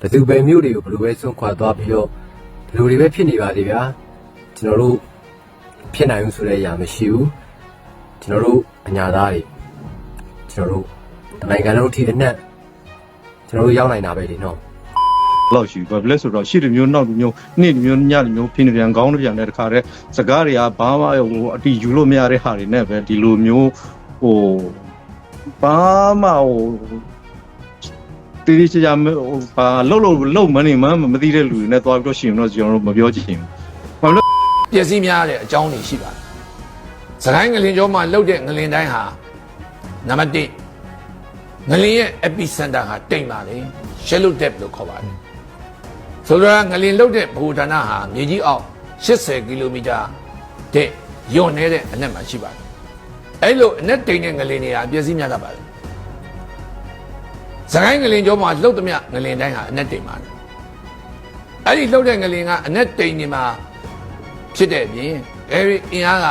ဘယ်သူပဲမျိုးတွေကိုဘယ်လိုပဲဆုံးခွာသွားပြီးတော့ဘယ်လိုတွေပဲဖြစ်နေပါသေးဗျာကျွန်တော်တို့ဖြစ်နိုင်ဘူးဆိုတဲ့အရာမရှိဘူးကျွန်တော်တို့အညာသားတွေကျွန်တော်တို့နိုင်ငံလုံးထိတဲ့နဲ့ကျွန်တော်တို့ရောက်နိုင်တာပဲဒီနော်လောက်ရှိဘာဖြစ်လဲဆိုတော့ရှေ့တစ်မျိုးနောက်တစ်မျိုးနေ့တစ်မျိုးညတစ်မျိုးဖိနေပြန်ကောင်းတစ်ပြန်တဲ့တခါတည်းစကားတွေကဘာမှဟိုအတီယူလို့မရတဲ့ဟာတွေနဲ့ပဲဒီလိုမျိုးဟိုဘာမှဟို တီးတီးချာချာဟိုဘာလှုပ်လို့လှုပ်မနေမှမသိတဲ့လူတွေနဲ့တွားပြီးတော့ရှင်တော့ကျွန်တော်တို့မပြောချင်ဘူးဘာလို့ပျက်စီးများတဲ့အကြောင်းတွေရှိပါတယ်။စကိုင်းငလင်ကျောမှာလှုပ်တဲ့ငလင်တိုင်းဟာနံပါတ်1ငလင်ရဲ့ epicenter ဟာတိမ်ပါလေ shallow depth လို့ခေါ်ပါတယ်။ဆိုတော့ငလင်လှုပ်တဲ့ဘူဌာနဟာမြေကြီးအောက်80ကီလိုမီတာတဲ့ယွန်နေတဲ့အနက်မှာရှိပါတယ်။အဲ့လိုအနက်တိမ်တဲ့ငလင်တွေဟာပျက်စီးများတတ်ပါတယ်။ စကိုင်းငလင်ကျောမှာလှုပ်သမျှငလင်တိုင်းဟာအနက်တိမ်ပါလေ။အဲ့ဒီလှုပ်တဲ့ငလင်ကအနက်တိမ်နေမှာဖြစ်တဲ့အပြင်အဲဒီအင်အားက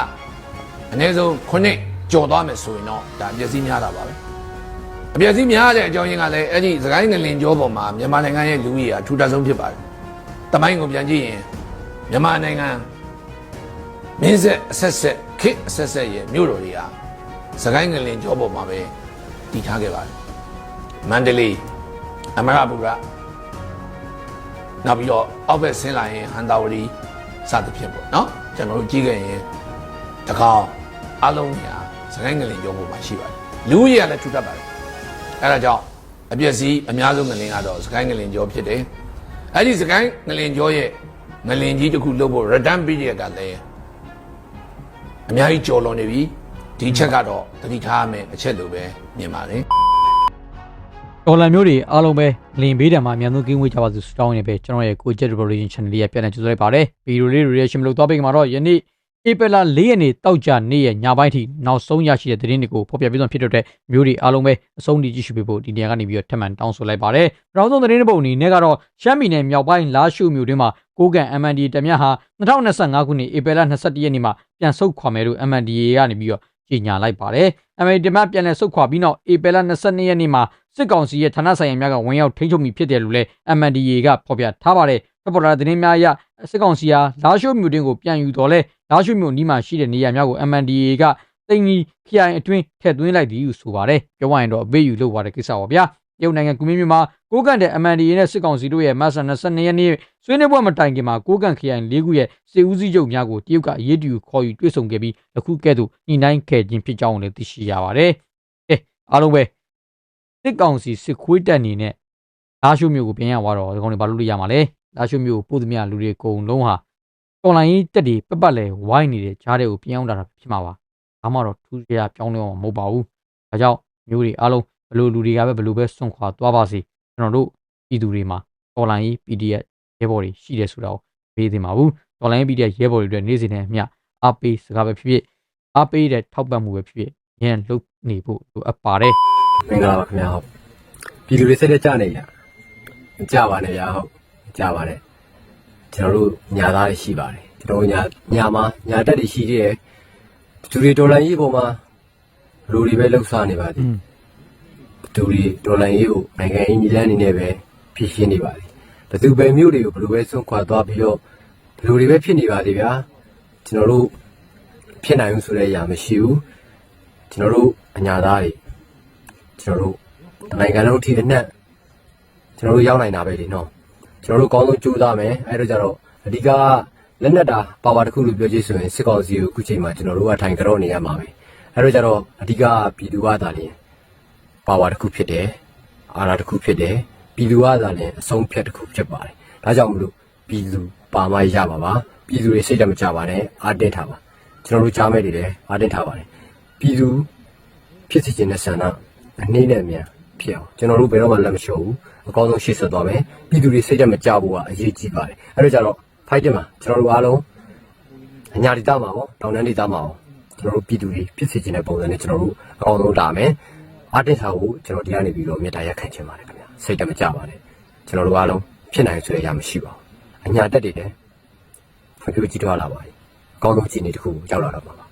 အနည်းဆုံးခုနှစ်ကျော်သွားမယ်ဆိုရင်တော့ဒါအပျက်စီးများတာပါပဲအပျက်စီးများတဲ့အကြောင်းရင်းကလည်းအဲ့ဒီစကိုင်းငလင်ကျောပေါ်မှာမြန်မာနိုင်ငံရဲ့လူကြီးအထူထပ်ဆုံးဖြစ်ပါတယ်တမိုင်းကိုပြန်ကြည့်ရင်မြန်မာနိုင်ငံမင်းဆက်အဆက်ဆက်ခေတ်အဆက်ဆက်ရဲ့မြို့တော်တွေကစကိုင်းငလင်ကျောပေါ်မှာပဲတည်ထားခဲ့ပါတယ် မန္တလေးအမရပူရနောက်ပြီးတော့အောက်ဘက်ဆင်းလာရင်ဟန်တာဝတီစသဖြင့်ပေါ့နော်ကျွန်တော်တို့ကြည့်ခဲ့ရင်တကောင်အလုံးညာစကိုင်းငလင်ကျောပေါ်မှာရှိပါတယ်လူကြီးကလည်းထူထပ်ပါတယ်အဲဒါကြောင့်အပျက်စီးအများဆုံးငလင်ကတော့စကိုင်းငလင်ကျောဖြစ်တယ်အဲ့ဒီစကိုင်းငလင်ကျောရဲ့ငလင်ကြီးတစ်ခုလုပ်ဖို့ return period ကလည်းအများကြီးကျော်လွန်နေပြီဒီချက်ကတော့သတိထားရမယ်အချက်လိုပဲမြင်ပါတယ် ဒေါ်လာမျိုးတွေအားလုံးပဲလင်ဘေးတံမှာအများဆုံးကင်းဝေးကြပါစေဆုတောင်းနေပဲကျွန်တော်ရဲ့ကိုကျက် revolution channel လေးရပြန်လည်ကြိုဆိုလိုက်ပါတယ်ဗီဒီယိုလေး reaction မလုပ်တော့ပေးမှာတော့ယနေ့ဧပြီလ၄ရက်နေ့တောက်ကြနေ့ရဲ့ညပိုင်းထိနောက်ဆုံးရရှိတဲ့သတင်းတွေကိုဖော်ပြပေးသွားဖြစ်တဲ့အတွက်မျိုးတွေအားလုံးပဲအဆုံးထိကြည့်ရှုပေးဖို့ဒီနေရာကနေပြီးတော့ထပ်မံတောင်းဆိုလိုက်ပါတယ်နောက်ဆုံးသတင်းတစ်ပုဒ်အနေနဲ့ကတော့ရှမ်းပြည်နယ်မြောက်ပိုင်းလာရှုမြို့တွင်မှာကိုကန် MND တမရဟာ2025ခုနှစ်ဧပြီလ22ရက်နေ့မှာပြန်ဆုတ်ခွာမယ်လို့ MNDA ကနေပြီးတော့ ကြေညာလိုက်ပါတယ် MND တမပြန်လည်ဆုတ်ခွာပြီးနောက်ဧပြီလ22ရက်နေ့မှာစစ်ကောင်စီရဲ့ဌာနဆိုင်ရာများကဝင်ရောက်ထိန်းချုပ်မိဖြစ်တယ်လို့လည်း MNDA ကဖော်ပြထားပါတယ်။ဖော်ပြလာတဲ့သတင်းများအရစစ်ကောင်စီဟာလာရှိုးမြို့တွင်ကိုပြန်ယူတော်လဲလာရှိုးမြို့နီးမှာရှိတဲ့နေရာများကို MNDA ကတင်ကြီးခရိုင်အတွင်းထည့်သွင်းလိုက်သည်ဟုဆိုပါတယ်။ပြောရရင်တော့အပေးယူလုပ်ပါတဲ့ကိစ္စပါဗျာ။ ရုပ်နိုင်ငံကွန်မြူနတီမှာကိုကန့်တဲ့ MNDA နဲ့စစ်ကောင်စီတို့ရဲ့မတ်ဆန်22ရက်နေ့ဆွေးနွေးပွဲမတိုင်ခင်မှာကိုကန့်ခရိုင်၄ခုရဲ့စစ်ဦးစီးချုပ်များကိုတရုတ်ကအရေးတူခေါ်ယူတွေ့ဆုံခဲ့ပြီးအခုကဲ့သို့ညှိနှိုင်းခဲ့ခြင်းဖြစ်ကြောင်းလည်းသိရှိရပါတယ်။အဲအားလုံးပဲစစ်ကောင်စီစစ်ခွေးတက်နေနဲ့လာရှုမျိုးကိုပြန်ရသွားတော့ဒီကောင်တွေဘာလို့လုပ်ရမှာလဲလာရှုမျိုးကိုပို့သမျှလူတွေအကုန်လုံးဟာတော်လိုင်းကြီးတက်တွေပက်ပတ်လဲဝိုင်းနေတဲ့ဂျားတွေကိုပြန်အောင်တာဖြစ်မှာပါဒါမှတော့ထူးခြားပြောင်းလဲအောင်မဟုတ်ပါဘူးဒါကြောင့်မျိုးတွေအားလုံး ဘလို့လူတွေကပဲဘလို့ပဲစွန့်ခွာသွားပါစေကျွန်တော်တို့ပြည်သူတွေမှာတော်လိုင်းကြီး PDF ရဲဘော်တွေရှိတယ်ဆိုတာကိုမေးသင်ပါဘူးတော်လိုင်းကြီး PDF ရဲဘော်တွေအတွက်နေ့စဉ်နဲ့အမျှအားပေးစကားပဲဖြစ်ဖြစ်အားပေးတဲ့ထောက်ပံ့မှုပဲဖြစ်ဖြစ်ညံလုပ်နေဖို့လိုအပ်ပါတယ်မင်္ဂလာပါခင်ဗျာဟုတ်ပြည်သူတွေစိတ်သက်ကြနေကြမကြပါနဲ့ဗျာဟုတ်မကြပါနဲ့ကျွန်တော်တို့ညာသားတွေရှိပါတယ်ကျွန်တော်တို့ညာညာမှာညာတက်တွေရှိသေးတယ်သူတွေဒေါ်လာရေးပေါ်မှာလူတွေပဲလှုပ်ရှားနေပါသည် သူတွေဒေါ်လာရေးကိုနိုင်ငံရေးညီလန်းအနေနဲ့ပဲဖြစ်ရှင်းနေပါသည်ဘယ်သူပဲမျိုးတွေကိုဘယ်လိုပဲဆုံးခွာသွားပြီးတော့ဘယ်လိုတွေပဲဖြစ်နေပါသေးဗျာကျွန်တော်တို့ဖြစ်နိုင်ဘူးဆိုတဲ့အရာမရှိဘူးကျွန်တော်တို့အညာသားတွေကျွန်တော်တို့နိုင်ငံလုံးထိတဲ့နဲ့ကျွန်တော်တို့ရောက်နိုင်တာပဲလေနော်ကျွန်တော်တို့ကောင်းဆုံးကြိုးစားမယ်အဲ့တော့ကြတော့အဓိကလက်နက်တာပါဝါတစ်ခုလို့ပြောကြည့်ဆိုရင်စစ်ကောင်စီကိုအခုချိန်မှာကျွန်တော်တို့ကထိုင်ကြတော့နေရမှာပဲအဲ့တော့ကြတော့အဓိကပြည်သူကသာလျှင် ပါဝါတစ်ခုဖြစ်တယ်အာဏာတစ်ခုဖြစ်တယ်ပြည်သူကသာလျှင်အဆုံးဖြတ်တစ်ခုဖြစ်ပါတယ်ဒါကြောင့်မလို့ပြည်သူပါမရပါပါပြည်သူတွေစိတ်ဓာတ်မကြပါနဲ့အားတင်းထားပါကျွန်တော်တို့ကြားမဲ့တွေလည်းအားတင်းထားပါတယ်ပြည်သူဖြစ်စီခြင်းနဲ့ဆန္ဒအနှိမ့်နဲ့အမြန်ဖြစ်အောင်ကျွန်တော်တို့ဘယ်တော့မှလက်မလျှော့ဘူးအကောင်းဆုံးရှေ့ဆက်သွားမယ်ပြည်သူတွေစိတ်ဓာတ်မကြဘူးကအရေးကြီးပါတယ်အဲ့တော့ကြတော့ fight တင်မှာကျွန်တော်တို့အားလုံးအညာဒေသမှာပေါ့တောင်တန်းဒေသမှာပေါ့ကျွန်တော်တို့ပြည်သူတွေဖြစ်စီခြင်းတဲ့ပုံစံနဲ့ကျွန်တော်တို့အကောင်းဆုံးလာမယ် အားတင်ထားဖို့ကျွန်တော်ဒီကနေပြီးတော့မြေတားရက်ခံချင်ပါတယ်ခင်ဗျာစိတ်ဓာတ်မကြပါနဲ့ကျွန်တော်တို့အားလုံးဖြစ်နိုင်ဆိုတဲ့အရာမရှိပါဘူးအညာတက်တွေလည်းဖွံ့ဖြိုးကြီးထွားလာပါပြီအကောင်းဆုံးအခြေအနေတစ်ခုကိုရောက်လာတော့မှာပါ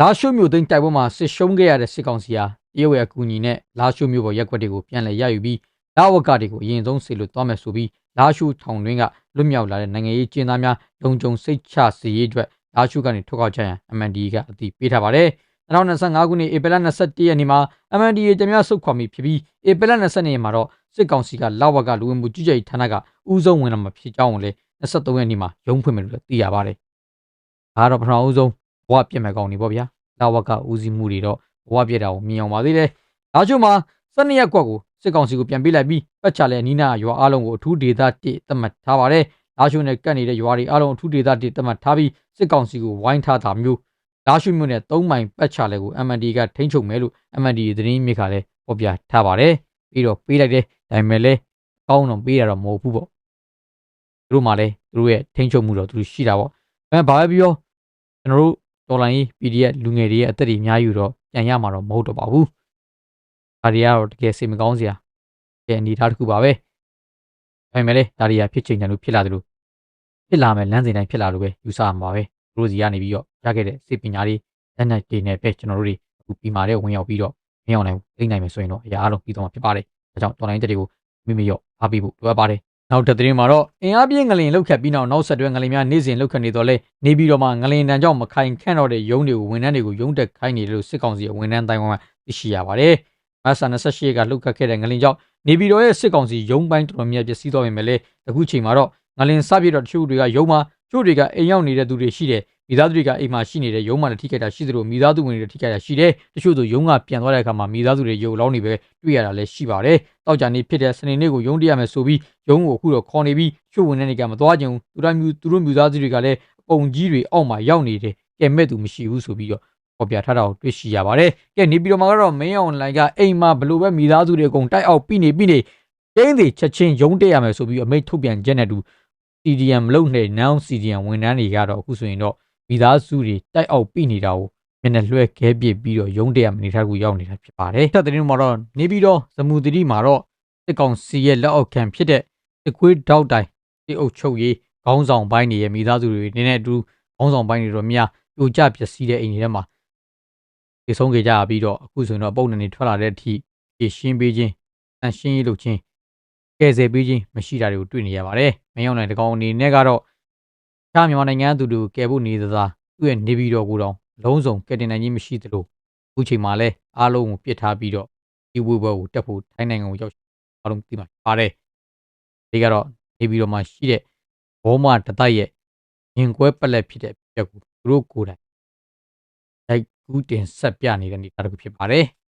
လာရှုမျိုးသိန်းတိုက်ပွဲမှာစစ်ရှုံးခဲ့ရတဲ့စစ်ကောင်စီဟာတရုတ်ရဲ့အကူအညီနဲ့လာရှုမျိုးပေါ်ရက်ွက်တွေကိုပြန်လည်ရယူပြီးလာဝကတွေကိုအရင်ဆုံးဆေလွတ်သွားမယ်ဆိုပြီးလာရှုထောင်တွင်းကလွတ်မြောက်လာတဲ့နိုင်ငံရေးကျင်းသားများလုံခြုံစိတ်ချစေရေးအတွက်လာရှုကနေထုတ်ကောက်ချရန် MNDAA ကအတည်ပြုထားပါတယ် 2025ခုနှစ်ဧပြီလ21ရက်နေ့မှာ MNDAA တများဆုတ်ခွာမိဖြစ်ပြီးဧပြီလ22ရက်မှာတော့စစ်ကောင်စီကလာဝကလူဝင်မှုကြီးကြပ်ရေးဌာနကဥဆုံးဝင်လာမှာဖြစ်ကြောင်းကိုလည်း23ရက်နေ့မှာရုံးဖွင့်မယ်လို့သိရပါတယ်။ဒါကတော့ပထမဦးဆုံးဘဝပြတ်မဲ့ကောင်းနေပေါ့ဗျာ။လာဝကဦးစီးမှုတွေတော့ဘဝပြတ်တာကိုမြင်အောင်ပါသေးတယ်။ဒါချို့မှာ12ရက်ကွက်ကိုစစ်ကောင်စီကိုပြန်ပေးလိုက်ပြီးပတ်ချလဲနီးနာရွာအားလုံးကိုအထူးဒေသ1သတ်မှတ်ထားပါတယ်။လာရှုနဲ့ကတ်နေတဲ့ရွာတွေအားလုံးအထူးဒေသ1သတ်မှတ်ထားပြီးစစ်ကောင်စီကိုဝိုင်းထားတာမျိုး လာရှုမြို့နယ်3မိုင်ပတ်ချလဲကို MND ကထိန်းချုပ်မယ်လို့ MND သတင်းမြစ်ကလည်းဖော်ပြထားပါတယ်။ပြီးတော့ပေးလိုက်တယ်ဒါပေမဲ့လည်းကောင်းတော့ပေးရတော့မဟုတ်ဘူးပေါ့သူတို့မှလည်းသူတို့ရဲ့ထိန်းချုပ်မှုတော့သူတို့ရှိတာပေါ့အဲဘာပဲပြောကျွန်တော်တို့တော်လိုင်း PDF လူငယ်တွေရဲ့အသက်တွေအများကြီးတော့ပြန်ရမှာတော့မဟုတ်တော့ပါဘူးဒါတွေကတော့တကယ်စိတ်မကောင်းစရာကဲအနေထားတစ်ခုပါပဲဒါပေမဲ့လည်းဒါတွေကဖြစ်ချိန်တန်လို့ဖြစ်လာတယ်လို့ဖြစ်လာမယ်လမ်းစဉ်တိုင်းဖြစ်လာလို့ပဲယူဆမှာပါပဲ သူတို့စီကနေပြီးတော့ရခဲ့တဲ့စိတ်ပညာတွေလက်နက်တွေနဲ့ပဲကျွန်တော်တို့တွေအခုပြီးမာတဲ့ဝင်ရောက်ပြီးတော့မင်းအောင်နိုင်သိနိုင်မယ်ဆိုရင်တော့အရာအလုံးပြီးတော့မှာဖြစ်ပါတယ်ဒါကြောင့်တော်လိုင်းတက်တွေကိုမိမိရောအားပေးဖို့လိုအပ်ပါတယ်နောက်တစ်သတင်းမှာတော့အင်အားပြင်းငလင်လောက်ခတ်ပြီးနောက်နောက်ဆက်တွဲငလင်များနေ့စဉ်လောက်ခတ်နေတော့လဲနေပြီးတော့မှငလင်တန်ကြောင့်မခိုင်ခန့်တော့တဲ့ရုံးတွေကိုဝန်ထမ်းတွေကိုရုံးတက်ခိုင်းနေတယ်လို့စစ်ကောင်စီရဲ့ဝန်ထမ်းတိုင်းဝန်ကသိရှိရပါတယ်။မတ်ဆာ28ကလောက်ခတ်ခဲ့တဲ့ငလင်ကြောင့်နေပြီးတော့ရဲ့စစ်ကောင်စီရုံးပိုင်းတော်တော်များများပျက်စီးသွားပေမဲ့လည်းအခုချိန်မှာတော့ငလင်စပြည့်တော့တချို့တွေကရုံးမှာ ချို့တွေကအိမ်ရောက်နေတဲ့သူတွေရှိတယ်မိသားစုတွေကအိမ်မှာရှိနေတဲ့ရုံးမှာလည်းထိခိုက်တာရှိသလိုမိသားစုဝင်တွေထိခိုက်တာရှိတယ်တချို့ဆိုရုံးကပြန်သွားတဲ့အခါမှာမိသားစုတွေရုပ်လောင်းနေပဲတွေ့ရတာလည်းရှိပါတယ်တောက်ကြနေဖြစ်တဲ့စနေနေ့ကိုရုံးတရမယ်ဆိုပြီးရုံးကိုအခုတော့ခေါ်နေပြီးချို့ဝင်တဲ့နေကမသွားကြဘူးသူတို့မျိုးသူတို့မျိုးသားစုတွေကလည်းအပုံကြီးတွေအောက်မှာရောက်နေတယ်ကဲမဲ့သူမရှိဘူးဆိုပြီးတော့ပေါ်ပြထားတာကိုတွေ့ရှိရပါတယ်ကဲနေပြီးတော့မှကတော့ main online ကအိမ်မှာဘလို့ပဲမိသားစုတွေအကုန်တိုက်အောက်ပြီးနေပြီးနေကျင်းစီချက်ချင်းရုံးတက်ရမယ်ဆိုပြီးအမိတ်ထုတ်ပြန်ချက်နဲ့တူ CDM မလုပ်နဲ့ now CDM ဝန်ထမ်းတွေကတော့အခုဆိုရင်တော့မိသားစုတွေတိုက်အောက်ပြီးနေတာကိုမျက်နှာလွှဲခဲပစ်ပြီးတော့ရုံးတက်ရမနေထားကူရောက်နေတာဖြစ်ပါတယ်။တက်တဲ့နေ့မှာတော့နေပြီးတော့ဇမူတိမှာတော့စစ်ကောင်စီရဲ့လက်အောက်ခံဖြစ်တဲ့တခွေးတောက်တိုင်စစ်အုပ်ချုပ်ရေးခေါင်းဆောင်ပိုင်းတွေရဲ့မိသားစုတွေနည်းနည်းအတူခေါင်းဆောင်ပိုင်းတွေတော့များပြိုကျပျက်စီးတဲ့အိမ်တွေထဲမှာဒီဆုံးကြကြပြီးတော့အခုဆိုရင်တော့ပုံနဲ့နေထွက်လာတဲ့အထိရှင်းပေးခြင်းအန်ရှင်းရေးလုပ်ခြင်း ကယ်ဆယ်ပေးခြင်းမရှိတာတွေကိုတွေ့နေရပါတယ်။မရောက်နိုင်တကောင်အနေနဲ့ကတော့ချားမြန်မာနိုင်ငံသူတို့ကယ်ဖို့နေသသာသူ့ရဲ့နေပြီးတော့ကိုတော့လုံးစုံကယ်တင်နိုင်ခြင်းမရှိသလိုအခုချိန်မှာလည်းအားလုံးကိုပြစ်ထားပြီးတော့ဒီဝေဘွယ်ကိုတက်ဖို့ထိုင်းနိုင်ငံကိုရောက်အားလုံးသိမှာပါတယ်။ဒီကတော့နေပြီးတော့မှရှိတဲ့ဘောမတတိုက်ရဲ့ရင်ကွဲပလက်ဖြစ်တဲ့ပြက်ကိုသူတို့ကိုယ်တိုင်တိုက်ကူးတင်ဆက်ပြနေတဲ့နေသားတစ်ခုဖြစ်ပါတယ်။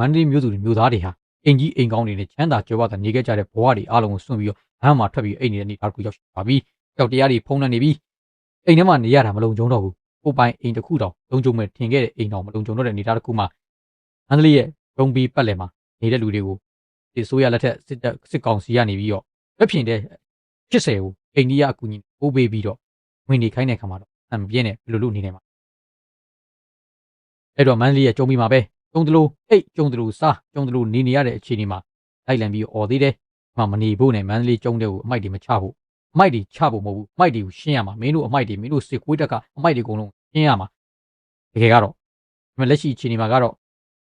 မန္တလေးမြို့သူတွေမြို့သားတွေဟာအိမ်ကြီးအိမ်ကောင်းတွေနဲ့ချမ်းသာကြွယ်ဝတာနေခဲ့ကြတဲ့ဘဝတွေအားလုံးကိုစွန့်ပြီးတော့ဟမ်းမှာထွက်ပြီးအိမ်နေတဲ့နေသားတစ်ခုရောက်ရှိပါပြီ။ကြောက်တရားတွေဖုံးနှံနေပြီးအိမ်ထဲမှာနေရတာမလုံခြုံတော့ဘူး။ကိုယ်ပိုင်အိမ်တစ်ခုတောင်လုံခြုံမဲ့ထင်ခဲ့တဲ့အိမ်တော်မလုံခြုံတော့တဲ့နေသားတစ်ခုမှာမန္တလေးရဲ့ရုံးပြီးပတ်လည်မှာနေတဲ့လူတွေကိုဒီဆိုရလက်ထက်စစ်တပ်စစ်ကောင်စီကနေပြီးတော့လက်ဖြင့်တဲ့80ကိုအိန္ဒိယအကူအညီပိုးပေးပြီးတော့ဝင်နေခိုင်းတဲ့ခါမှာတော့အမပြင်းနဲ့ဘယ်လိုလုပ်နေနေမှာအဲ့တော့မန္တလေးရဲ့ကြုံပြီးမှာပဲ ကျုံတလို့အိတ်ကျုံတလို့စားကျုံတလို့နေနေရတဲ့အခြေအနေမှာလိုက်လံပြီးអော်သေးတယ်။မှမနေဖို့နဲ့မန္တလေးကျုံတဲ့ကိုအမိုက်တွေမချဖို့အမိုက်တွေချဖို့မဟုတ်ဘူးအမိုက်တွေကိုရှင်းရမှာမင်းတို့အမိုက်တွေမင်းတို့စစ်ကွေးတက်ကအမိုက်တွေအကုန်လုံးရှင်းရမှာတကယ်ကတော့ဒီလက်ရှိအခြေအနေမှာကတော့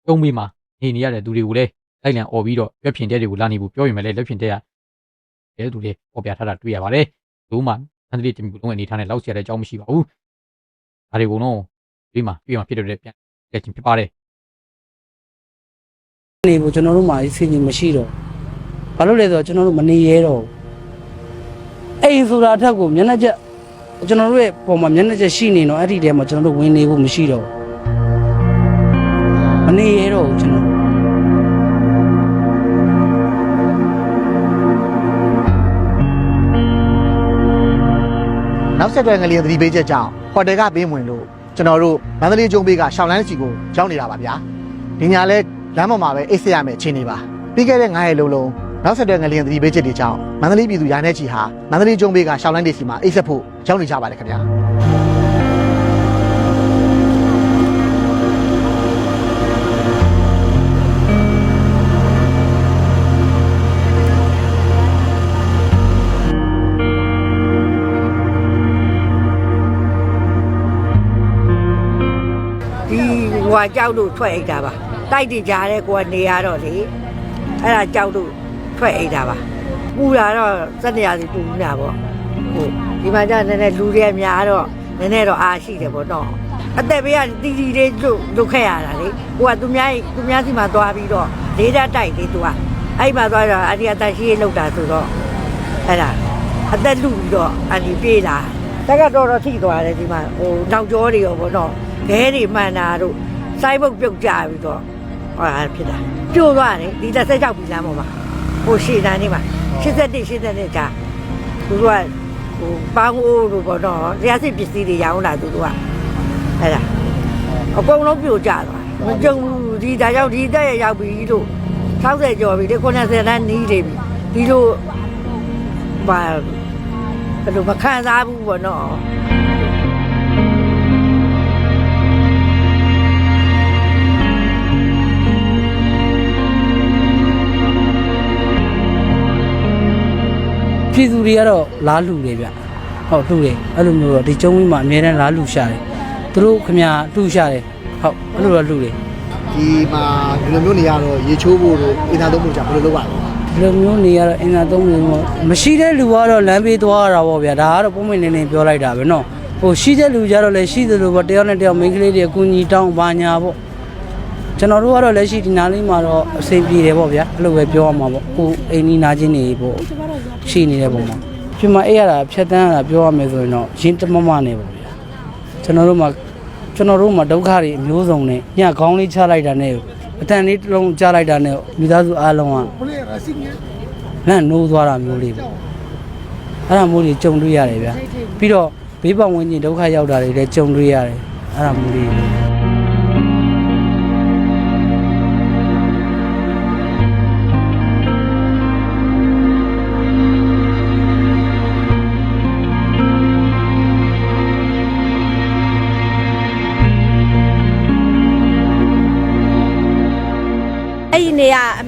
ကျုံပြီးမှာနေနေရတဲ့သူတွေကိုလည်းလိုက်လံអော်ပြီးတော့ရွက်ဖြင်တဲ့တွေကိုလာနေဖို့ပြောရင်လည်းလက်ဖြင်တဲ့ရတဲ့သူတွေပေါ်ပြထားတာတွေ့ရပါတယ်။ဘူးမှမန္တလေးတမီလုံးအနေထားနဲ့လောက်ဆရာတဲ့အကြောင်းမရှိပါဘူး။ဒါတွေကတော့ဒီမှာပြည့်မှာဖြစ်တဲ့ပြန်လက်ချင်းဖြစ်ပါတယ် နေဖို့ကျွန်တော်တို့မှာအစီအစဉ်မရှိတော့ဘာလို့လဲဆိုတော့ကျွန်တော်တို့မနေရဲတော့အိမ်ဆိုတာအထက်ကိုမျက်နှာချက်ကျွန်တော်တို့ရဲ့ပုံမှာမျက်နှာချက်ရှိနေတော့အဲ့ဒီထဲမှာကျွန်တော်တို့ဝင်နေဖို့မရှိတော့မနေရဲတော့ဘူးကျွန်တော်နောက်ဆက်တွဲငလျင်သတိပေးချက်ကြောင့်ဟိုတယ်ကပေးဝင်လို့ကျွန်တော်တို့မန္တလေးကျုံပေးကရှောင်းလန်းစီကိုရောက်နေတာပါဗျာဒီညာလဲ လမ်းပေါ်မှာပဲအိတ်ဆက်ရမယ်အခြေအနေပါပြီးခဲ့တဲ့9ရက်လုံးလုံးနောက်ဆက်တွဲငလျင်သတိပေးချက်တွေကြောင့်မန္တလေးပြည်သူရာနဲ့ချီဟာမန္တလေးကျုံပေးကရှောင်းလန်းဒေစီမှာအိတ်ဆက်ဖို့ရောက်နေကြပါတယ်ခင်ဗျာဒီဟွာကြောက်လို့ထွက်အိတ်တာပါ တိုက်တည်ကြတဲ့ကိုကနေရတော့လေအဲ့ဒါကြောက်လို့ထွက်အိတ်တာပါပူတာတော့စက်နေရစီပူနေတာပေါ့ဟုတ်ဒီမှာကျနည်းနည်းလူတွေများတော့နည်းနည်းတော့အားရှိတယ်ပေါ့နော်အသက်ဘေးကတီတီလေးလုတ်လုတ်ခဲ့ရတာလေကိုကသူများသူများစီမှာသွားပြီးတော့လေးဓာတ်တိုက်လေသူကအဲ့မှာသွားတော့အဒီအတရှိရေးလုတ်တာဆိုတော့အဲ့ဒါအသက်လူပြီးတော့အန်ဒီပြေးလာတက်ကတော်တော်ထိသွားတယ်ဒီမှာဟိုနောက်ကျောတွေရောပေါ့နော်ခဲတွေမှန်တာတို့စိုင်းဘုတ်ပြုတ်ကြပြီးတော့ ဟောဖြစ်တာပြိုသွားတယ်ဒီတစ်ဆက်ကြောက်ပြီးလမ်းပေါ်မှာဟိုရှေ့တန်းနေမှာ87 87ကြာသူတို့ကဟိုပန်းအိုးတို့ပေါ့နော်တရားစစ်ပစ္စည်းတွေရောင်းလာသူတို့ကအဲ့ဒါအကုန်လုံးပြိုကျသွားတယ်မကြုံဘူးဒီဒါကြောင့်ဒီတက်ရရောက်ပြီလို့60ကျော်ပြီဒီ90တန်းနီးနေပြီဒီလိုဘာဘယ်လိုမခံစားဘူးပေါ့နော် တွေကတော့လားလူတွေဗျဟုတ်လူတွေအဲ့လိုမျိုးတော့ဒီကျုံးကြီးမှာအများနဲ့လားလူရှာတယ်သူတို့ခမညာလူရှာတယ်ဟုတ်အဲ့လိုတော့လူတွေဒီမှာဒီလိုမျိုးနေရတော့ရေချိုးဖို့တို့အင်တာသုံးဖို့ကြာဘယ်လိုလုပ်ပါလဲဒီလိုမျိုးနေရတော့အင်တာသုံးနေမို့မရှိတဲ့လူကတော့လမ်းပေးသွားရတာပေါ့ဗျာဒါကတော့ပုံမှန်နေနေပြောလိုက်တာပဲနော်ဟိုရှိတဲ့လူကြတော့လည်းရှိသလိုပေါ့တယောက်နဲ့တယောက်မိန်းကလေးတွေအကူညီတောင်းပါညာပေါ့ ကျွန်တော်တို့ကတော့လက်ရှိဒီနားလေးမှာတော့အဆင်ပြေတယ်ပေါ့ဗျာအဲ့လိုပဲပြောရမှာပေါ့ကိုအိမ်နီးနာချင်းနေပေါ့ရှိနေတဲ့ပုံမှာပြမအေးရတာဖြတ်တန်းရတာပြောရမယ်ဆိုရင်တော့ရင်းတမမနေပေါ့ဗျာကျွန်တော်တို့မှာကျွန်တော်တို့မှာဒုက္ခတွေအမျိုးစုံနဲ့ညခေါင်းလေးချလိုက်တာနဲ့အတန်လေးတစ်လုံးချလိုက်တာနဲ့မိသားစုအားလုံးကလန့်နိုးသွားတာမျိုးလေးပေါ့အဲ့ဒါမျိုးတွေကြုံတွေ့ရတယ်ဗျာပြီးတော့ဘေးပတ်ဝန်းကျင်ဒုက္ခရောက်တာတွေလည်းကြုံတွေ့ရတယ်အဲ့ဒါမျိုးလေး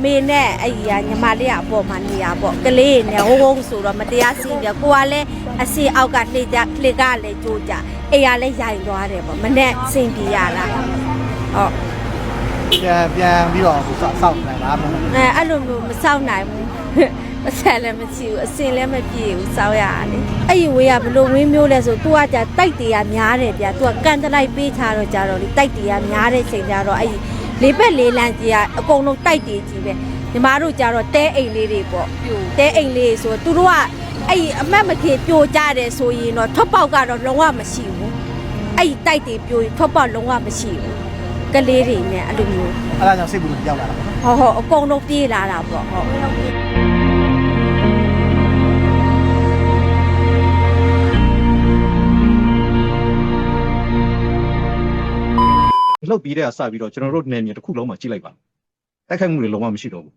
မေနဲ့အဲ့ဒီကညီမလေးကအပေါ်မှာနေရပေါ့ကလေးနဲ့ဟိုးဟိုးဆိုတော့မတရားစီးပြကိုကလည်းအစီအောက်ကလှေကြလှေကလည်းကြိုးကြအိမ်ကလည်းရိုင်သွားတယ်ပေါ့မနဲ့စင်ပြေရလားဟုတ် ပြန်ပြန်ပြီးတော့စောက်စောက်နိုင်လားမဟုတ် အဲအဲ့လိုမျိုးမစောင့်နိုင်ဘူးအဆက်လည်းမရှိဘူးအစင်လည်းမပြေဘူးစောက်ရရတယ်အဲ့ဒီဝေးကဘလို့ဝင်းမျိုးလဲဆို तू ကじゃတိုက်တရများတယ်ဗျာ तू ကကန်တလိုက်ပေးချတော့ကြတော့လေတိုက်တရများတဲ့ချိန်ကြတော့အဲ့ဒီ လေးဘက်လေးလမ်းကြီးကအကုန်လုံးတိုက်တည်ကြီးပဲညီမတို့ကြတော့တဲအိမ်လေးတွေပေါ့တဲအိမ်လေးဆိုသူတို့ကအဲ့ဒီအမတ်မခေပြိုကြတယ်ဆိုရင်တော့ထွက်ပေါက်ကတော့လုံးဝမရှိဘူးအဲ့ဒီတိုက်တည်ပြိုရင်ထွက်ပေါက်လုံးဝမရှိဘူးကလေးတွေနဲ့အဲ့လိုမျိုးအဲ့ဒါကြောင့်စိတ်ဘူးရောက်လာတာဟောဟောအကုန်လုံးပြေးလာတာပေါ့ဟုတ် လှုပ်ပြီးတဲ့အစပြီးတော့ကျွန်တော်တို့နယ်မြေတစ်ခုလုံးမှာကြည့်လိုက်ပါတိုက်ခိုက်မှုတွေလုံးဝမရှိတော့ဘူး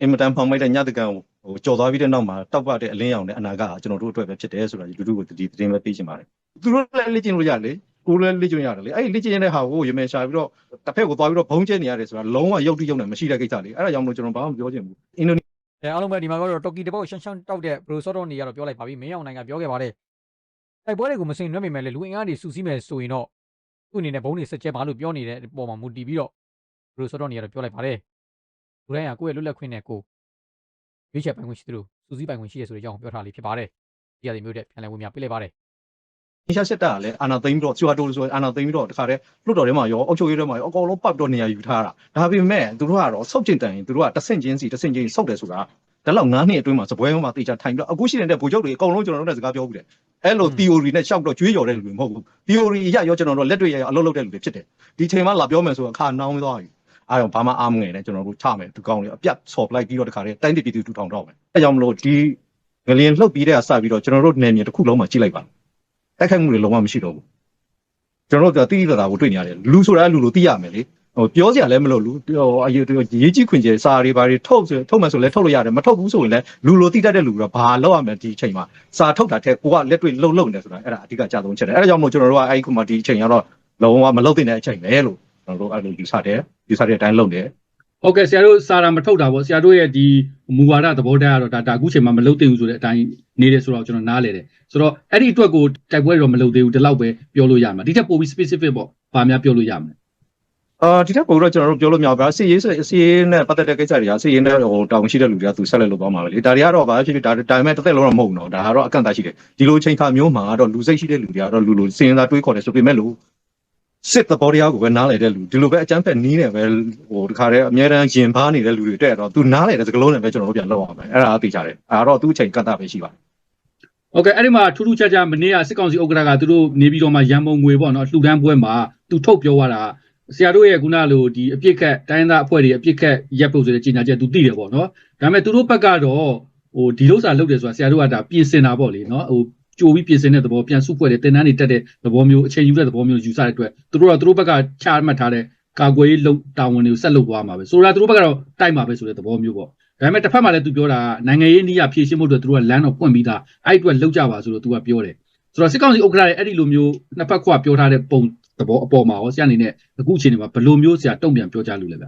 အင်မတန်ဖောင်မိုက်တဲ့ညတကန်ကိုဟိုကြော်သွားပြီးတဲ့နောက်မှာတောက်ပတဲ့အလင်းရောင်နဲ့အနာကကျွန်တော်တို့အတွက်ပဲဖြစ်တယ်ဆိုတာလူတို့ကိုဒီသတင်းပဲသိချင်ပါတယ်သူတို့လည်းလေ့ကျင့်လို့ရတယ်လေကိုယ်လည်းလေ့ကျင့်ရတယ်လေအဲ့ဒီလေ့ကျင့်တဲ့ဟာကိုရမယ်ရှာပြီးတော့တစ်ဖက်ကိုသွားပြီးတော့ဘုံကျဲနေရတယ်ဆိုတာလုံးဝရုပ်တိရုပ်နဲ့မရှိတဲ့ကိစ္စလေအဲ့ဒါကြောင့်မလို့ကျွန်တော်ဘာမှမပြောချင်ဘူးအင်ဒိုနီးအဲအားလုံးပဲဒီမှာကတော့တော်ကီတပုတ်ရှမ်းရှမ်းတောက်တဲ့ဘရိုဆော့တော့နေရတော့ပြောလိုက်ပါပြီမင်းအောင်နိုင်ကပြောခဲ့ပါတယ်တိုက်ပွဲတွေကိုမစင်နွှဲမိမယ်လေလူအင်အားတွေစုစည်းမယ်ဆိုရင်တော့ သူ့အနေနဲ့ဘုံတွေစက်ကျဲပါလို့ပြောနေတဲ့ပုံမှာမူတည်ပြီးတော့ဘရိုဆော့တော့နေရတော့ပြောလိုက်ပါတယ်လူတိုင်းကကိုယ့်ရဲ့လွတ်လပ်ခွင့်နဲ့ကိုရွေးချယ်ပိုင်ခွင့်ရှိသလိုစုစည်းပိုင်ခွင့်ရှိရဆိုတဲ့အကြောင်းပြောထားလေးဖြစ်ပါတယ်ဒီရည်မျိုးတဲ့ပြန်လည်ဝင်များပြလိုက်ပါတယ်အရှာစစ်တပ်ကလည်းအာဏာသိမ်းပြီးတော့ကျွာတိုးဆိုအာဏာသိမ်းပြီးတော့တခါတည်းလွတ်တော်ထဲမှာရောအုပ်ချုပ်ရေးထဲမှာရောအကောင်လုံးပတ်တော့နေရာယူထားတာဒါပေမဲ့သူတို့ကတော့ဆုတ်ကျင်တန်ရင်သူတို့ကတဆင့်ချင်းစီတဆင့်ချင်းဆုတ်တယ်ဆိုတာ ဒါလောက်9နှစ်အတွင်းမှာစပွဲမှာတေချာထိုင်ပြီးတော့အခုရှိနေတဲ့ဗိုလ်ချုပ်တွေအကုန်လုံးကျွန်တော်တို့နဲ့စကားပြောပြီးတယ်အဲ့လို theory နဲ့ရှောက်တော့ကြွေးကြော်တဲ့လူတွေမဟုတ်ဘူး theory အရရောကျွန်တော်တို့လက်တွေ့ရရအလုပ်လုပ်တဲ့လူတွေဖြစ်တယ်ဒီချိန်မှာလာပြောမယ်ဆိုတော့အခါနောင်းသွားပြီအားကြောင့်ဘာမှအားမငယ်နဲ့ကျွန်တော်တို့ချမယ်သူကောင်းတယ်အပြတ်ဆော်ပလိုက်ပြီးတော့တခါတည်းတိုင်းတပြည်သူတူထောင်တော့မယ်အဲကြောင့်မလို့ဒီငလျင်လှုပ်ပြီးတဲ့အစပြီးတော့ကျွန်တော်တို့နယ်မြေတစ်ခုလုံးမှာကြည့်လိုက်ပါတိုက်ခိုက်မှုတွေလုံးဝမရှိတော့ဘူးကျွန်တော်တို့ကတိတိကျကျကိုတွေ့နေရတယ်လူဆိုတာလူလိုသိရမယ်လေ ဟိုပြောစရာလည်းမလိုလူဟိုအရေးရေးကြီးခွင်ကျစာတွေဘာတွေထုတ်ဆိုထုတ်မှဆိုလဲထုတ်လို့ရတယ်မထုတ်ဘူးဆိုရင်လည်းလူလိုသိတတ်တဲ့လူတော့ဘာလောက်ရမလဲဒီအချိန်မှာစာထုတ်တာတဲ့ကိုကလက်တွေ့လှုပ်လှုပ်နေဆိုတာအဲ့ဒါအဓိကကြသုံးချက်တယ်အဲ့ဒါကြောင့်မို့ကျွန်တော်တို့ကအဲ့ဒီခုမှဒီအချိန်ကတော့လုံးဝမလှုပ်တဲ့အချိန်ပဲလို့ကျွန်တော်တို့အဲ့လိုယူဆတယ်ယူဆတဲ့အတိုင်းလုပ်တယ်ဟုတ်ကဲ့ဆရာတို့စာတာမထုတ်တာပေါ့ဆရာတို့ရဲ့ဒီမူဝါဒသဘောတရားကတော့ဒါဒါအခုချိန်မှာမလုပ်သေးဘူးဆိုတဲ့အတိုင်းနေတယ်ဆိုတော့ကျွန်တော်နားလေတယ်ဆိုတော့အဲ့ဒီအတွက်ကိုတိုက်ပွဲတော့မလုပ်သေးဘူးဒီလောက်ပဲပြောလို့ရမှာဒီထက်ပိုပြီး specific ပေါ့ဘာများပြောလို့ရမလဲ အာဒီထက်ပိုတော့ကျွန်တော်တို့ပြောလို့မရဘူးဗျာစီရေးဆိုစီရေးနဲ့ပတ်သက်တဲ့ကိစ္စတွေကစီရေးနဲ့ဟိုတောင်းရှိတဲ့လူတွေကသူဆက်လက်လုပ်သွားမှာပဲလေဒါတွေကတော့ဘာဖြစ်ဖြစ်ဒါဒါပေမဲ့တစ်သက်လုံးတော့မဟုတ်ဘူးနော်ဒါကတော့အကန့်အသတ်ရှိတယ်ဒီလိုချိန်ခါမျိုးမှာတော့လူစိတ်ရှိတဲ့လူတွေကတော့လူလိုစင်စားတွေးခေါ်တယ်ဆိုပေမဲ့လို့စစ်သဘောတရားကိုပဲနားလည်တဲ့လူဒီလိုပဲအကြမ်းဖက်နီးနေပဲဟိုတခါတည်းအများတန်းရင်ပါနေတဲ့လူတွေတက်တော့သူနားလည်တဲ့စကလုံးနဲ့ပဲကျွန်တော်တို့ပြန်လုပ်အောင်ပဲအဲ့ဒါအသိကြတယ်အဲ့တော့သူ့အချိန်ကန့်သတ်ပဲရှိပါတယ်ဟုတ်ကဲ့အဲ့ဒီမှာထူးထူးခြားခြားမနေ့ကစစ်ကောင်စီဥက္ကဋ္ဌကသူတို့နေပြီးတော့မှရန်ပုံငွေပေါ့နော်လှူဒန်းပွဲမှာသူထုတ်ပြောသွားတာ ဆရာတို့ရဲ့ခုနလိုဒီအပြစ်ခတ်တိုင်းသားအဖွဲ့တွေအပြစ်ခတ်ရက်ဖို့ဆိုတဲ့ကြီးညာချက်သူသိတယ်ပေါ့နော်ဒါပေမဲ့သူတို့ဘက်ကတော့ဟိုဒီလို့စာလုပ်တယ်ဆိုတာဆရာတို့ကဒါပြင်ဆင်တာပေါ့လေနော်ဟိုကြိုပြီးပြင်ဆင်တဲ့သဘောပြန်စုဖွဲ့တယ်တင်တန်းတွေတက်တဲ့သဘောမျိုးအချိန်ယူတဲ့သဘောမျိုးယူဆတဲ့အတွက်သူတို့ကသူတို့ဘက်ကချမှတ်ထားတဲ့ကာကွယ်ရေးလုံတာဝန်တွေကိုဆက်လုပ်သွားမှာပဲဆိုတော့သူတို့ဘက်ကတော့တိုက်မှာပဲဆိုတဲ့သဘောမျိုးပေါ့ဒါပေမဲ့တစ်ဖက်မှာလည်းသူပြောတာနိုင်ငံရေးနည်းရဖြည့်ရှင်းဖို့အတွက်သူတို့ကလမ်းတော့ပွင့်ပြီးသားအဲ့အတွက်လောက်ကြပါဆိုတော့သူကပြောတယ် ဆိုတော့စစ်ကောင်စီဥက္ကဋ္ဌရဲ့အဲ့ဒီလိုမျိုးနှစ်ဖက်ခွာပြောထားတဲ့ပုံသဘောအပေါ်မှာရောဆရာအနေနဲ့အခုအချိန်မှာဘယ်လိုမျိုးဆရာတုံ့ပြန်ပြောကြလို့လဲဗျ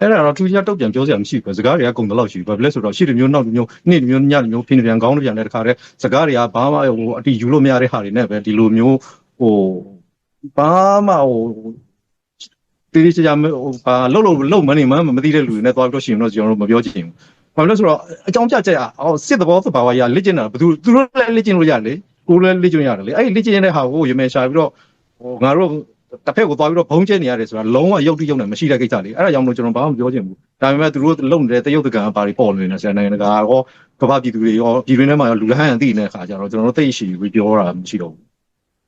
အဲ့ဒါတော့သူကြီးတုတ်ပြန်ပြောစရာမရှိဘူးစကားတွေကကုန်တော့ရှိဘူးဘာဖြစ်လဲဆိုတော့ရှိတယ်မျိုးနောက်တယ်မျိုးနေ့တယ်မျိုးညတယ်မျိုးဖိနေပြန်ကောင်းတယ်ပြန်တဲ့တခါတည်းစကားတွေကဘာမှဟိုအတီယူလို့မရတဲ့ဟာတွေနဲ့ပဲဒီလိုမျိုးဟိုဘာမှဟိုတိတိကျကျဟိုဘာလှုပ်လှုပ်လှုပ်မနေမှမသိတဲ့လူတွေနဲ့သွားပြောရှင်တော့ကျွန်တော်တို့မပြောချင်ဘူးဘာဖြစ်လဲဆိုတော့အကြောင်းပြချက်အော်စစ်သဘောသဘာဝရလက်ကျင်တာဘယ်သူသူတို့လည်းလက်ကျင်လို့ရတယ်လေ ကိုယ်လည်းလက်ကျင်ရတယ်လေအဲ့ဒီလက်ကျင်တဲ့ဟာကိုရမယ်ရှာပြီးတော့ဟိုငါတို့တစ်ဖက်ကိုသွားပြီးတော့ဘုံကျဲနေရတယ်ဆိုတာလုံးဝရုပ်တိရုပ်နဲ့မရှိတဲ့ကိစ္စလေအဲ့ဒါကြောင့်မလို့ကျွန်တော်ဘာမှမပြောချင်ဘူးဒါပေမဲ့သူတို့လုံနေတဲ့တရုတ်တကန်ကဘာတွေပေါ်နေလဲဆရာနိုင်ငံတကာရောကမ္ဘာပြည်သူတွေရောပြည်တွင်းထဲမှာရောလူလဟန်သိနေတဲ့အခါကျတော့ကျွန်တော်တို့သိရှိပြီးပြောတာမရှိတော့ဘူး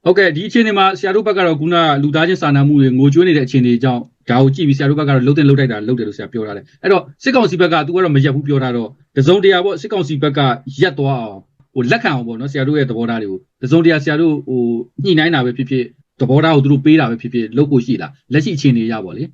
ဟုတ်ကဲ့ဒီအခြေအနေမှာဆရာတို့ဘက်ကတော့ခုနလူသားချင်းစာနာမှုတွေငိုကြွေးနေတဲ့အခြေအနေကြောင့်ဒါကိုကြည့်ပြီးဆရာတို့ဘက်ကတော့လှုပ်တဲ့လှုပ်တိုက်တာလှုပ်တယ်လို့ဆရာပြောထားတယ်အဲ့တော့စစ်ကောင်စီဘက်ကသူကတော့မရက်ဘူးပြောထားတော့တစုံတရာပေါ့စစ်ကောင်စီဘက်ကရက်သွားအောင် ဟိုလက်ခံအောင်ပေါ့နော်ဆရာတို့ရဲ့သဘောထားတွေကိုတစုံတရာဆရာတို့ဟိုညှိနှိုင်းတာပဲဖြစ်ဖြစ်သဘောထားကိုသူတို့ပေးတာပဲဖြစ်ဖြစ်လုပ်ဖို့ရှိလားလက်ရှိအခြေအနေရပါလေ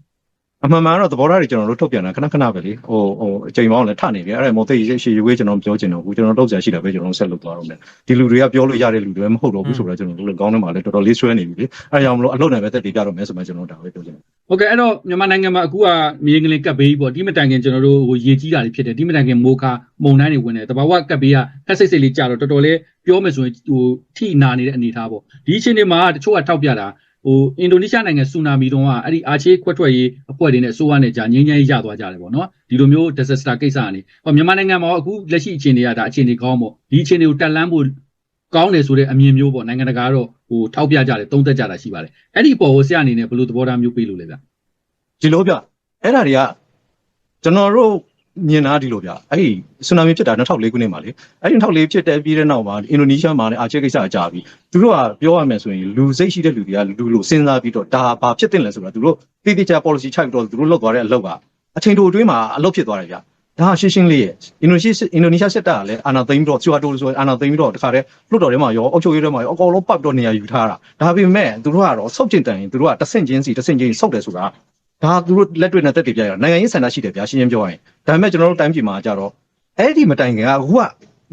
အမှန်မှန်တော့သဘောထားတွေကျွန်တော်တို့ထုတ်ပြန်တာခဏခဏပဲလေဟိုဟိုအချိန်ပေါင်းလည်းထနေတယ်အဲ့ဒါမို့သိရှိရွေးကျွန်တော်ပြောချင်တော့ဘူးကျွန်တော်တို့ဆရာရှိတာပဲကျွန်တော်ဆက်လုပ်သွားတော့မယ်ဒီလူတွေကပြောလို့ရတဲ့လူတွေမဟုတ်တော့ဘူးဆိုတော့ကျွန်တော်တို့လည်းကောင်းတယ်မှာလည်းတော်တော်လေးဆွဲနေပြီလေအဲ့ဒါကြောင့်မလို့အလုပ်နဲ့ပဲတက်တည်ပြတော့မယ်ဆိုမှကျွန်တော်ဒါပဲပြောချင်တယ်ဟုတ်ကဲ့အဲ့တော့မြန်မာနိုင်ငံမှာအခုကမြေငလင်ကပ်ဘေးပေါ့ဒီမတိုင်ခင်ကျွန်တော်တို့ဟိုရေကြီးတာတွေဖြစ်တယ်ဒီမတိုင်ခင်မိုးခါမုန်တိုင်းတွေဝင်တယ်တဘာဝကပ်ဘေးကခက်စိတ်စိတ်လေးကြာတော့တော်တော်လေးပြောမယ်ဆိုရင်ဟိုထိနာနေတဲ့အနေအထားပေါ့ဒီအချိန်တွေမှာတချို့ကထောက်ပြတာ ဟိုအင်ဒိုနီးရှားနိုင်ငံဆူနာမီတုန်းကအဲ့ဒီအာချေးခွက်ထွက်ရေးအဖွဲ့တွေနဲ့ဆိုးဝါးနေကြငင်းငင်းရသွားကြတယ်ပေါ့နော်ဒီလိုမျိုး disaster ကိစ္စကနေဟောမြန်မာနိုင်ငံမှာအခုလက်ရှိအခြေအနေကဒါအခြေအနေကောင်းပေါ့ဒီအခြေအနေကိုတက်လန်းဖို့ကောင်းတယ်ဆိုတဲ့အမြင်မျိုးပေါ့နိုင်ငံတကာကတော့ဟိုထောက်ပြကြတယ်သုံးသက်ကြတာရှိပါတယ်အဲ့ဒီအပေါ်ကိုဆရာအနေနဲ့ဘယ်လိုသဘောထားမျိုးပေးလို့လဲဗျဒီလိုဗျအဲ့ဒါတွေကကျွန်တော်တို့ မြင်တာဒီလိုဗျအဲ့ဒီဆူနာမီဖြစ်တာ2004ခုနှစ်မှာလေအဲ့ဒီ2004ဖြစ်တဲ့ပြီးတဲ့နောက်မှာအင်ဒိုနီးရှားမှာလည်းအာချေကိစ္စအကြပြီသူတို့ကပြောရမယ်ဆိုရင်လူစိတ်ရှိတဲ့လူတွေကလူလိုစဉ်းစားပြီးတော့ဒါဘာဖြစ်တင်လဲဆိုတာသူတို့တိတိကျကျ policy ချပြီးတော့သူတို့လောက်သွားတဲ့အလုပ်ကအချိန်တိုအတွင်းမှာအလုပ်ဖြစ်သွားတယ်ဗျဒါရှင်းရှင်းလေးရဲ့အင်ဒိုနီးရှားအင်ဒိုနီးရှားစစ်တပ်ကလည်းအာဏာသိမ်းပြီးတော့ကျွာတိုးဆိုအာဏာသိမ်းပြီးတော့တခါတည်းလွတ်တော်ထဲမှာရောအုပ်ချုပ်ရေးထဲမှာရောအကောင်လုံးပတ်ပြီးတော့နေရာယူထားတာဒါပေမဲ့သူတို့ကတော့ဆုတ်ကျင်တန်ရင်သူတို့ကတဆင့်ချင်းစီတဆင့်ချင်းဆုတ်တယ်ဆိုတာ ဒါသူတို့လက်တွေ့နဲ့တက်တည်ပြရတာနိုင်ငံရေးစံတာရှိတယ်ဗျာရှင်းရှင်းပြောရရင်ဒါပေမဲ့ကျွန်တော်တို့တိုင်းပြည်မှာကြတော့အဲ့ဒီမတိုင်ခင်ကအခုက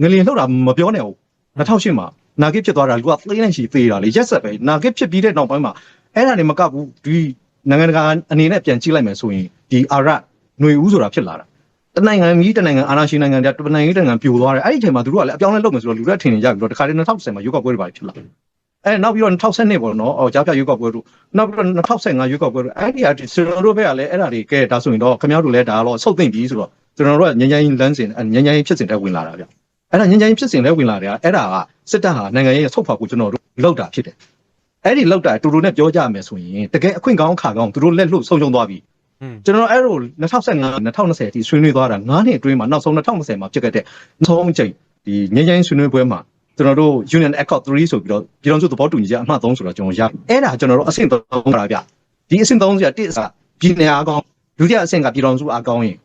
ငလျင်လှုပ်တာမပြောနဲ့ဟုတ်2008မှာနာဂစ်ဖြစ်သွားတာလူကသိနေရှိသေးတာလေရက်ဆက်ပဲနာဂစ်ဖြစ်ပြီးတဲ့နောက်ပိုင်းမှာအဲ့ဒါနေမကဘူးဒီနိုင်ငံတကာအနေနဲ့ပြန်ကြည့်လိုက်မယ်ဆိုရင်ဒီအာရຫນွေဦးဆိုတာဖြစ်လာတာတနိုင်ငံမြည်တနိုင်ငံအာဏာရှင်နိုင်ငံတနိုင်ငံတနိုင်ငံပြိုသွားတယ်အဲ့ဒီအချိန်မှာသူတို့ကလည်းအပြောင်းလဲလုပ်မယ်ဆိုတော့လူတွေထင်နေကြပြီးတော့တခါတည်း2010မှာရွေးကောက်ပွဲတွေပါဖြစ်လာတယ် အဲနောက်ပြီးတော့2012ပေါ့နော်အော်ကြားပြရွေးကောက်ပွဲတို့နောက်ပြီးတော့2015ရွေးကောက်ပွဲတို့အဲ့ဒီအတီကျွန်တော်တို့ဘက်ကလည်းအဲ့ဒါတွေကဲဒါဆိုရင်တော့ခင်ဗျားတို့လည်းဒါကတော့ဆုတ်သိမ့်ပြီဆိုတော့ကျွန်တော်တို့ကညဉ့်ညဉ့်လန်းစင်ညဉ့်ညဉ့်ဖြစ်စဉ်တက်ဝင်လာတာဗျအဲ့ဒါညဉ့်ညဉ့်ဖြစ်စဉ်တက်ဝင်လာတယ်အဲ့ဒါက စစ်တပ်ဟာနိုင်ငံရေးဆုတ်ခွာကိုကျွန်တော်တို့လောက်တာဖြစ်တယ်အဲ့ဒီလောက်တာတူတူနဲ့ပြောကြမယ်ဆိုရင်တကယ်အခွင့်ကောင်းခါကောင်းသူတို့လက်လွတ်ဆုံးရှုံးသွားပြီ อืม ကျွန်တော်အဲ့လို2015 2020အထိဆွေးနွေးသွားတာ9နှစ်အတွင်းမှာနောက်ဆုံး2020မှာဖြစ်ခဲ့တဲ့နောက်ဆုံးအချိန်ဒီငញ្ញင်းဆွေးနွေးပွဲမှာ ကျွန်တော်တို့ Union Accord 3ဆိုပြီးတော့ပြည်တော်စုသဘောတူညီချက်အမှတ်3ဆိုတော့ကျွန်တော်ရအဲ့ဒါကျွန်တော်တို့အဆင့်3ပါဗျဒီအဆင့်3ဆိုရတစ်စာပြည်နယ်အားကောင်းဒုတိယအဆင့်ကပြည်တော်စုအားကောင်းရင်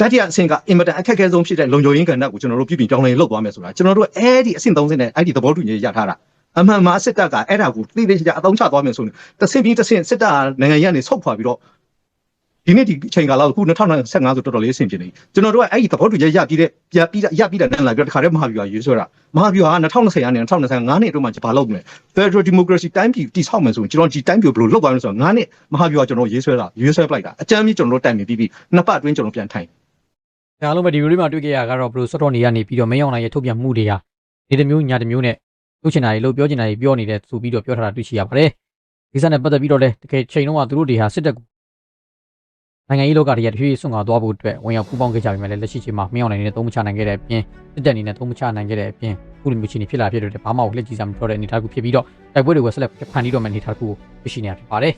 တတိယအဆင့်ကအင်မတန်အခက်အခဲဆုံးဖြစ်တဲ့လုံခြုံရေးကဏ္ဍကိုကျွန်တော်တို့ပြည်ပြည်တောင်းလဲလုပ်သွားမယ်ဆိုတာကျွန်တော်တို့အဲ့ဒီအဆင့်3ဆင့်နဲ့အဲ့ဒီသဘောတူညီချက်ရထားတာအမှန်မှာစစ်တပ်ကအဲ့ဒါကိုတိတိကျကျအသုံးချသွားမယ်ဆိုရင်တစ်ဆင့်ပြီးတစ်ဆင့်စစ်တပ်ကနိုင်ငံရေးကနေဆုတ်ခွာပြီးတော့ ဒီနေ့ဒီအချိန်ကာလအခု2025ဆိုတော်တော်လေးအဆင်ပြေနေကျွန်တော်တို့ကအဲ့ဒီသဘောတူချက်ရပြီးတဲ့ပြပြီးရပြီးတဲ့နဲ့လာပြီးတခါတည်းမဟာဗျူဟာရေးဆွဲတာမဟာဗျူဟာက2020ကနေ2025နှစ်အတွင်းမှာဘာလုပ်မလဲ Federal Democracy တိုင်းပြည်တည်ဆောက်မယ်ဆိုရင်ကျွန်တော်ဒီတိုင်းပြည်ဘယ်လိုလုပ်သွားမလဲဆိုတော့9နှစ်မဟာဗျူဟာကျွန်တော်ရေးဆွဲတာရေးဆွဲပလိုက်တာအကြမ်းကြီးကျွန်တော်တို့တိုင်ပင်ပြီးပြီးနှစ်ပတ်အတွင်းကျွန်တော်ပြန်ထိုင်ဒါအားလုံးပဲဒီဗီဒီယိုလေးမှာတွေ့ကြရတာကတော့ဘလို့စောတော်နေရနေပြီးတော့မင်းအောင်နိုင်ရဲ့ထုတ်ပြန်မှုတွေဟာဒီတစ်မျိုးညာတစ်မျိုးနဲ့လုပ်ချင်တာတွေလုပ်ပြောချင်တာတွေပြောနေတဲ့ဆိုပြီးတော့ပြောထားတာတွေ့ရှိရပါတယ်ဒီစက်နဲ့ပတ်သက်ပြီးတော့လည်းတကယ်ချိန်တော့ကသူတို့တွေဟာစစ်တပ်ကို နိုင်ငံရေးလောကတွေရတဖြည်းဖြည်းဆွန့်ခွာသွားဖို့အတွက်ဝင်ရောက်ပူးပေါင်းခဲ့ကြပြီမဲ့လည်းလက်ရှိချိန်မှာမင်းအောင်နိုင်နဲ့သုံးမချနိုင်ခဲ့တဲ့အပြင်စစ်တပ်အနေနဲ့သုံးမချနိုင်ခဲ့တဲ့အပြင်ခုလိုမျိုးချင်းဖြစ်လာဖြစ်တဲ့ဘာမှကိုလက်ကြည့်စမ်းမပြောတဲ့အနေအထားတစ်ခုဖြစ်ပြီးတော့တိုက်ပွဲတွေကိုဆက်လက်ဖန်တီးတော့မယ့်အနေအထားတစ်ခုကိုသိရှိနေရဖြစ်ပါတယ်